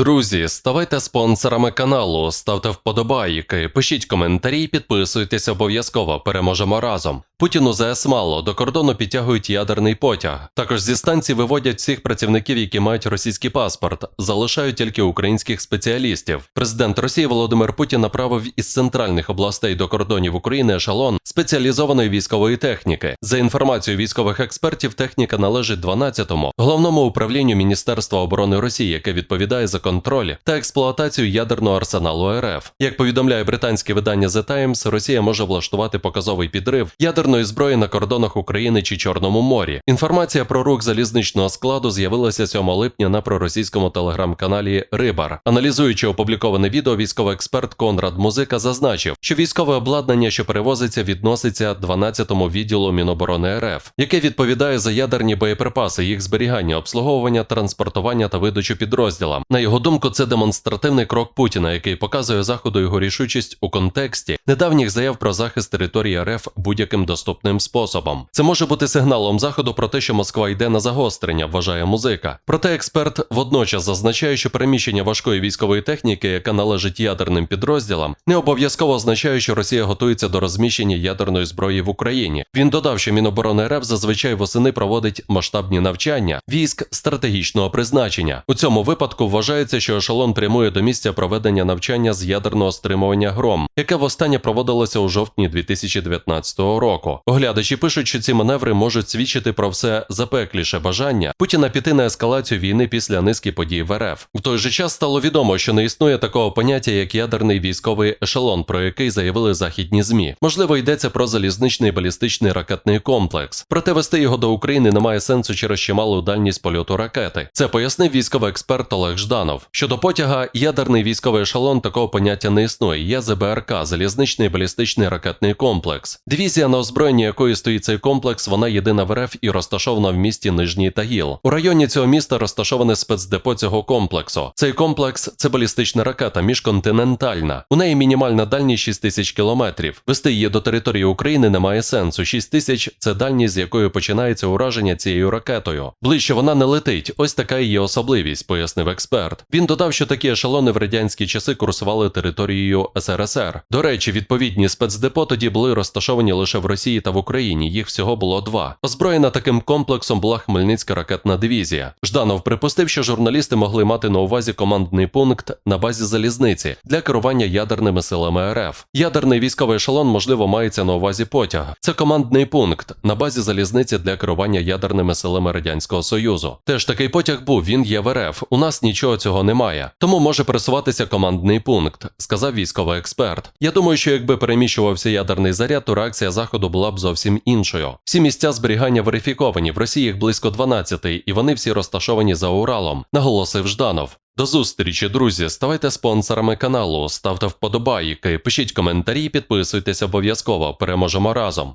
Друзі, ставайте спонсорами каналу, ставте вподобайки, пишіть коментарі, підписуйтесь обов'язково. Переможемо разом. Путіну ЗС мало до кордону підтягують ядерний потяг. Також зі станції виводять всіх працівників, які мають російський паспорт, залишають тільки українських спеціалістів. Президент Росії Володимир Путін направив із центральних областей до кордонів України ешелон спеціалізованої військової техніки. За інформацією військових експертів, техніка належить 12-му головному управлінню Міністерства оборони Росії, яке відповідає за контроль та експлуатацію ядерного арсеналу РФ. Як повідомляє британське видання The Times, Росія може влаштувати показовий підрив ядерної зброї на кордонах України чи Чорному морі. Інформація про рух залізничного складу з'явилася 7 липня на проросійському телеграм-каналі Рибар. Аналізуючи опубліковане відео, військовий експерт Конрад Музика зазначив, що військове обладнання, що перевозиться, відноситься 12-му відділу Міноборони РФ, яке відповідає за ядерні боєприпаси, їх зберігання, обслуговування, транспортування та видачу підрозділам. На його думку, це демонстративний крок Путіна, який показує заходу його рішучість у контексті недавніх заяв про захист території РФ будь-яким доступним способом. Це може бути сигналом заходу про те, що Москва йде на загострення, вважає музика. Проте експерт водночас зазначає, що переміщення важкої військової техніки, яка належить ядерним підрозділам, не обов'язково означає, що Росія готується до розміщення ядерної зброї в Україні. Він додав, що Міноборони РФ зазвичай восени проводить масштабні навчання військ стратегічного призначення. У цьому випадку вважається, що ешелон прямує до місця проведення навчання з ядерного стримування гром, яке востаннє проводилося у жовтні 2019 року. Оглядачі пишуть, що ці маневри можуть свідчити про все запекліше бажання Путіна піти на ескалацію війни після низки подій в РФ. В той же час стало відомо, що не існує такого поняття, як ядерний військовий ешелон, про який заявили західні змі. Можливо, йдеться про залізничний балістичний ракетний комплекс. Проте вести його до України немає сенсу через чималу дальність польоту ракети. Це пояснив військовий експерт Олег Жданов. Щодо потяга, ядерний військовий ешелон такого поняття не існує. Є ЗБРК залізничний балістичний ракетний комплекс. Дивізія на озброєнні якої стоїть цей комплекс, вона єдина в РФ і розташована в місті Нижній Тагіл. У районі цього міста розташоване спецдепо цього комплексу. Цей комплекс це балістична ракета міжконтинентальна. У неї мінімальна дальність 6 тисяч кілометрів. Вести її до території України немає сенсу. 6 тисяч це дальність, з якої починається ураження цією ракетою. Ближче вона не летить. Ось така її особливість, пояснив експерт. Він додав, що такі ешелони в радянські часи курсували територією СРСР. До речі, відповідні спецдепо тоді були розташовані лише в Росії та в Україні. Їх всього було два. Озброєна таким комплексом була Хмельницька ракетна дивізія. Жданов припустив, що журналісти могли мати на увазі командний пункт на базі залізниці для керування ядерними силами РФ. Ядерний військовий ешелон, можливо, мається на увазі потяг. Це командний пункт на базі залізниці для керування ядерними силами Радянського Союзу. Теж такий потяг був, він є в РФ. У нас нічого цього немає. Тому може пересуватися командний пункт, сказав військовий експерт. Я думаю, що якби переміщувався ядерний заряд, то реакція заходу була б зовсім іншою. Всі місця зберігання верифіковані. В Росії їх близько 12, і вони всі розташовані за Уралом, наголосив Жданов. До зустрічі, друзі. Ставайте спонсорами каналу, ставте вподобайки, пишіть коментарі, підписуйтесь обов'язково. Переможемо разом.